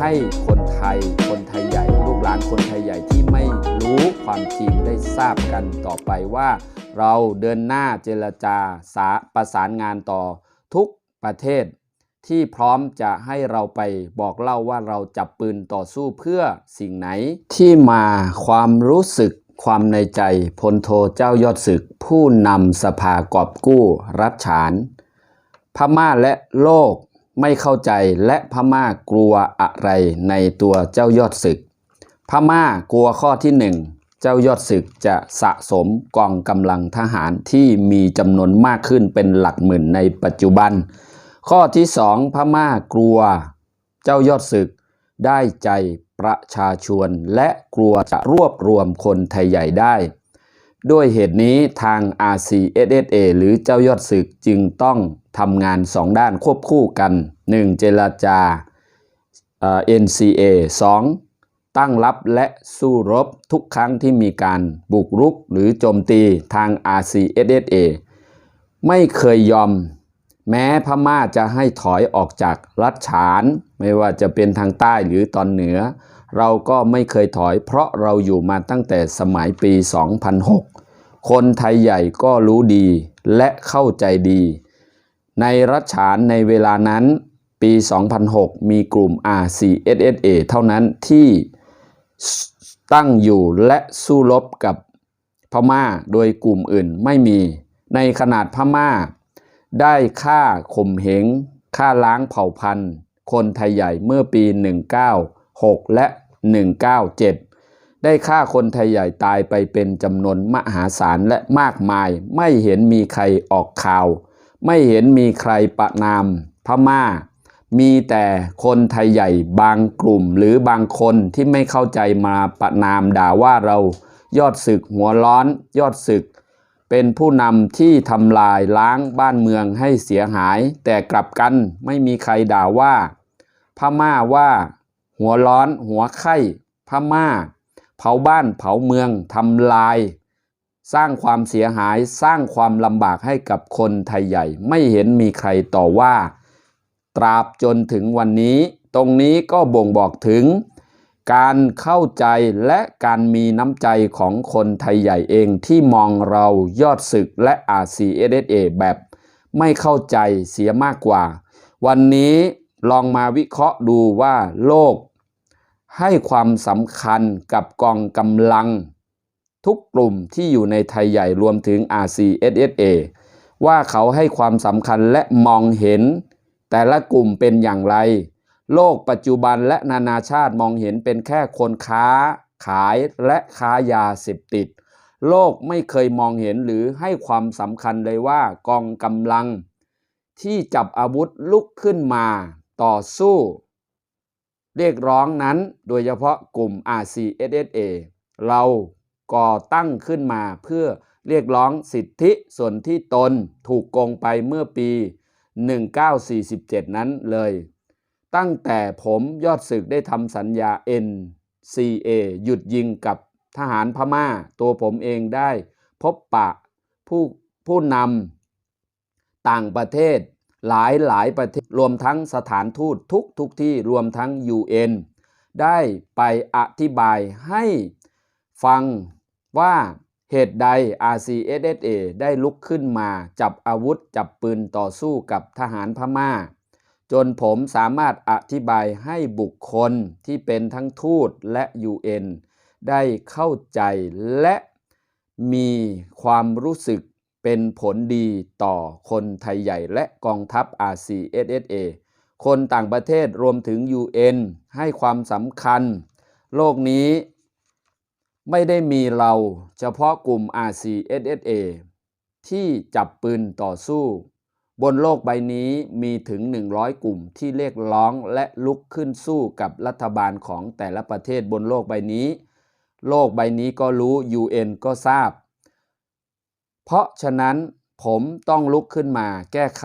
ให้คนไทย คนไทยใหญ่ ลูกหลานคนไทยใหญ่ที่ไม่รู้ความจริงได้ทราบกันต่อไปว่า เราเดินหน้าเจรจาสาประสานงานต่อทุกประเทศ ที่พร้อมจะให้เราไปบอกเล่าว่าเราจับปืนต่อสู้เพื่อสิ่งไหน ที่มาความรู้สึกความในใจพลโทเจ้ายอดศึก ผู้นำสภากอบกู้ รัฐฉาน พม่าและโลก ไม่เข้าใจและพม่ากลัวอะไรในตัวเจ้ายอดศึก พม่ากลัวข้อที่หนึ่งเจ้ายอดศึกจะสะสมกองกำลังทหารที่มีจำนวนมากขึ้นเป็นหลักหมื่นในปัจจุบัน ข้อที่สองพม่ากลัว เจ้ายอดศึกได้ใจประชาชนและกลัวจะรวบรวมคนไทยใหญ่ได้ ด้วยเหตุนี้ทาง RCSSA หรือเจ้ายอดศึกจึงต้องทำงานสองด้านควบคู่กัน 1. เจรจา NCA 2. ตั้งรับและสู้รบทุกครั้งที่มีการบุกรุกหรือโจมตีทาง RCSSA ไม่เคยยอม แม้พม่าจะให้ถอยออกจากรัฐฉาน ไม่ว่าจะเป็นทางใต้หรือตอนเหนือ เราก็ไม่เคยถอย เพราะเราอยู่มาตั้งแต่สมัยปี 2006 คนไทยใหญ่ก็รู้ดีและเข้าใจดี ในรัฐฉานในเวลานั้นปี 2006 มีกลุ่ม RCSSA เท่านั้นที่ตั้งอยู่และสู้รบกับพม่าโดยกลุ่มอื่นไม่มี ในขนาดพม่า ได้ฆ่าข่มเหงฆ่าล้างเผ่าพันธุ์ คนไทยใหญ่เมื่อปี 6 และ 197 ได้ฆ่าคนไทยใหญ่ตายไปเป็นจำนวนมหาศาลและมากมาย ไม่เห็นมีใครออกข่าว ไม่เห็นมีใครประนามพม่า มีแต่คนไทยใหญ่บางกลุ่มหรือบางคนที่ไม่เข้าใจมาประนามด่าว่าเรายอดศึกหัวร้อน ยอดศึก เป็นผู้นำที่ทำลายล้างบ้านเมืองให้เสียหาย แต่กลับกันไม่มีใครด่าว่าพม่าว่า หัวร้อน หัวไข้พม่า เผาบ้านเผาเมืองทำลาย สร้างความเสียหายสร้างความลำบากให้กับคนไทยใหญ่ ไม่เห็นมีใครต่อว่า ตราบจนถึงวันนี้ ตรงนี้ก็บ่งบอกถึง การเข้าใจและการมีน้ำใจของคนไทยใหญ่เองที่มองเรายอดศึกและ RCSSA แบบไม่เข้าใจเสียมากกว่า วันนี้ลองมาวิเคราะห์ดูว่าโลก ให้ความสำคัญกับกองกำลัง ทุกกลุ่มที่อยู่ในไทยใหญ่รวมถึง RCSSA ว่าเขาให้ความสำคัญและมองเห็น แต่ละกลุ่มเป็นอย่างไร โลกปัจจุบันและนานาชาติมองเห็นเป็นแค่คนค้า ขายและค้ายาเสพติด โลกไม่เคยมองเห็นหรือให้ความสำคัญเลยว่ากองกำลัง ที่จับอาวุธลุกขึ้นมา ต่อสู้ เรียกร้องนั้นโดยเฉพาะกลุ่ม RCSSA เราก่อตั้งขึ้นมาเพื่อเรียกร้องสิทธิส่วนที่ตนถูกโกงไปเมื่อปี 1947 นั้นเลย ตั้งแต่ผมยอดศึกได้ทำสัญญา NCA หยุดยิงกับทหารพม่า ตัวผมเองได้พบปะผู้ผู้นำต่างประเทศ หลายหลายประเทศรวมทั้งสถานทูตทุกทุกที่รวมทั้ง UN ได้ไปอธิบายให้ฟังว่าเหตุใด RCSSA ได้ลุกขึ้นมาจับอาวุธจับปืนต่อสู้กับทหารพม่า จนผมสามารถอธิบายให้บุคคลที่เป็นทั้งทูตและ UN ได้เข้าใจและมีความรู้สึก เป็นผลดีต่อคนไทยใหญ่และกองทัพ RCSSA คนต่างประเทศรวมถึง UN ให้ความสำคัญ โลกนี้ไม่ได้มีเราเฉพาะกลุ่ม RCSSA ที่จับปืนต่อสู้ บนโลกใบนี้มีถึง 100 กลุ่มที่เรียกร้องและลุกขึ้นสู้กับรัฐบาลของแต่ละประเทศบนโลกใบนี้ โลกใบนี้ก็รู้ UN ก็ทราบ เพราะฉะนั้นผมต้องลุกขึ้นมาแก้ไข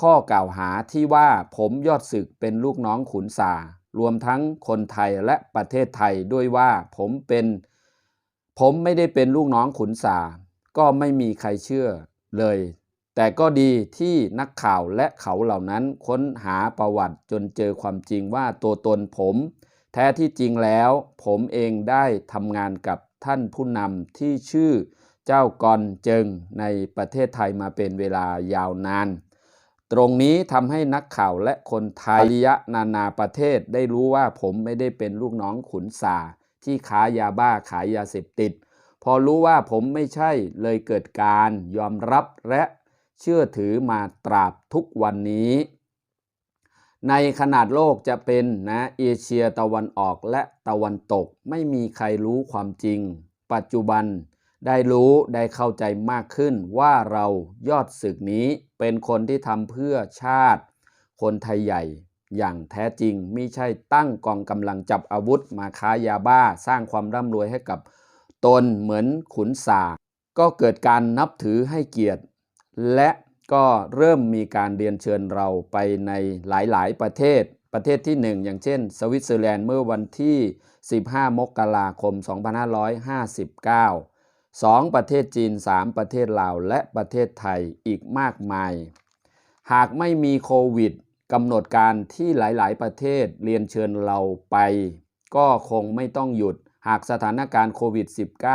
ข้อกล่าวหาที่ว่าผมยอดศึกเป็นลูกน้องขุนสารวมทั้งคนไทยและประเทศไทยด้วยว่าผมเป็น ผมไม่ได้เป็นลูกน้องขุนสา ก็ไม่มีใครเชื่อเลย แต่ก็ดีที่นักข่าวและเขาเหล่านั้นค้นหาประวัติจนเจอความจริงว่าตัวตนผม แท้ที่จริงแล้ว ผมเองได้ทำงานกับท่านผู้นำที่ชื่อ เจ้ากอนเจิงในประเทศไทยมาเป็นเวลายาวนาน ตรงนี้ทำให้นักข่าวและคนไทยยะนานาประเทศได้รู้ว่าผมไม่ได้เป็นลูกน้องขุนสาที่ค้ายาบ้าขายยาเสพติด พอรู้ว่าผมไม่ใช่เลยเกิดการยอมรับและเชื่อถือมาตราบทุกวันนี้ ในขนาดโลกจะเป็นนะเอเชียตะวันออกและตะวันตกไม่มีใครรู้ความจริง ปัจจุบัน ได้รู้ได้เข้าใจมากขึ้นว่าเรายอดศึกนี้เป็นคนที่ทำเพื่อชาติ คนไทยใหญ่ อย่างแท้จริงไม่ใช่ตั้งกองกำลังจับอาวุธมาค้ายาบ้า สร้างความร่ำรวยให้กับตนเหมือนขุนสาก็เกิดการนับถือให้เกียรติ และก็เริ่มมีการเรียนเชิญเราไปในหลายๆ ประเทศ ประเทศที่ 1 อย่างเช่น สวิตเซอร์แลนด์เมื่อวันที่ 15 มกราคม 2559 2 ประเทศจีน 3 ประเทศลาว และประเทศไทยอีกมากมาย หากไม่มีโควิดกำหนดการที่หลาย ๆ ประเทศเรียนเชิญเราไป ก็คงไม่ต้องหยุด หากสถานการณ์โควิด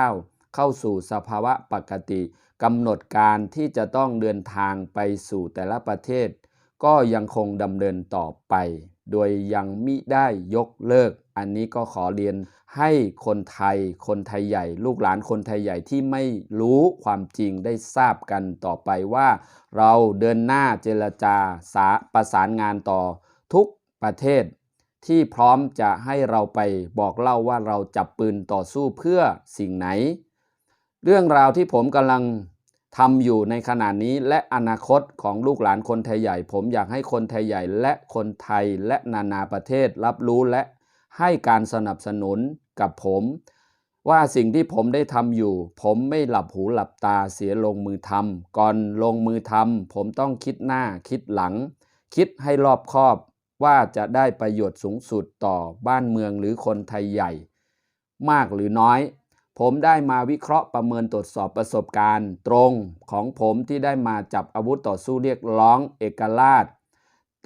-19 เข้าสู่สภาวะปกติกำหนดการที่จะต้องเดินทางไปสู่แต่ละประเทศ ก็ยังคงดำเนินต่อไป โดยยังมิได้ยกเลิก อันนี้ก็ขอเรียนให้คนไทย คนไทยใหญ่ ลูกหลานคนไทยใหญ่ที่ไม่รู้ความจริงได้ทราบกันต่อไปว่า เราเดินหน้าเจรจาสาประสานงานต่อทุกประเทศ ที่พร้อมจะให้เราไปบอกเล่าว่าเราจับปืนต่อสู้เพื่อสิ่งไหน เรื่องราวที่ผมกำลัง ทำอยู่ในขณะนี้และอนาคตของลูกหลานคนไทยใหญ่ ผมอยากให้คนไทยใหญ่และคนไทยและนานาประเทศรับรู้และให้การสนับสนุนกับผม ว่าสิ่งที่ผมได้ทำอยู่ ผมไม่หลับหูหลับตาเสียลงมือทำก่อนลงมือทำผมต้องคิดหน้าคิดหลัง คิดให้รอบคอบว่าจะได้ประโยชน์สูงสุดต่อบ้านเมืองหรือคนไทยใหญ่ มากหรือน้อย ผมได้มาวิเคราะห์ประเมินตรวจสอบประสบการณ์ ตรงของผมที่ได้มาจับอาวุธต่อสู้เรียกร้องเอกราช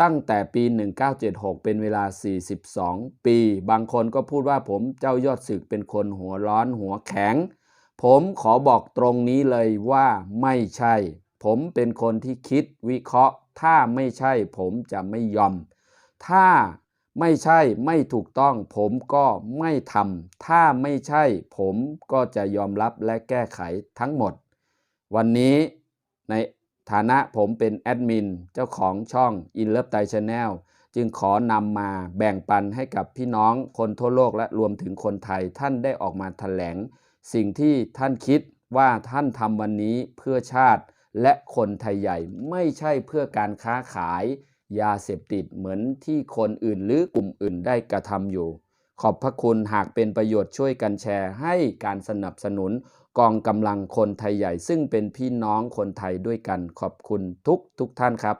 ตั้งแต่ปี 1976 เป็นเวลา 42 ปี บางคนก็พูดว่าผมเจ้ายอดศึกเป็นคนหัวร้อนหัวแข็ง ผมขอบอกตรงนี้เลยว่าไม่ใช่ ผมเป็นคนที่คิดวิเคราะห์ ถ้าไม่ใช่ผมจะไม่ยอม ถ้า ไม่ใช่ไม่ถูกต้อง ผมก็ไม่ทำถ้าไม่ใช่ ผมก็จะยอมรับและแก้ไขทั้งหมด วันนี้ในฐานะผมเป็นแอดมินเจ้าของช่อง In Love Thai Channel จึงขอนำมาแบ่งปันให้กับพี่น้องคนทั่วโลกและรวมถึงคนไทยท่านได้ออกมาแถลง สิ่งที่ท่านคิดว่าท่านทำวันนี้เพื่อชาติ และคนไทยใหญ่ไม่ใช่เพื่อการค้าขาย ยาเสพติดเหมือนที่คนอื่นหรือกลุ่มอื่นได้กระทำอยู่ ขอบพระคุณหากเป็นประโยชน์ช่วยกันแชร์ ให้การสนับสนุนกองกำลังคนไทยใหญ่ ซึ่งเป็นพี่น้องคนไทยด้วยกันขอบคุณทุกทุกท่านครับ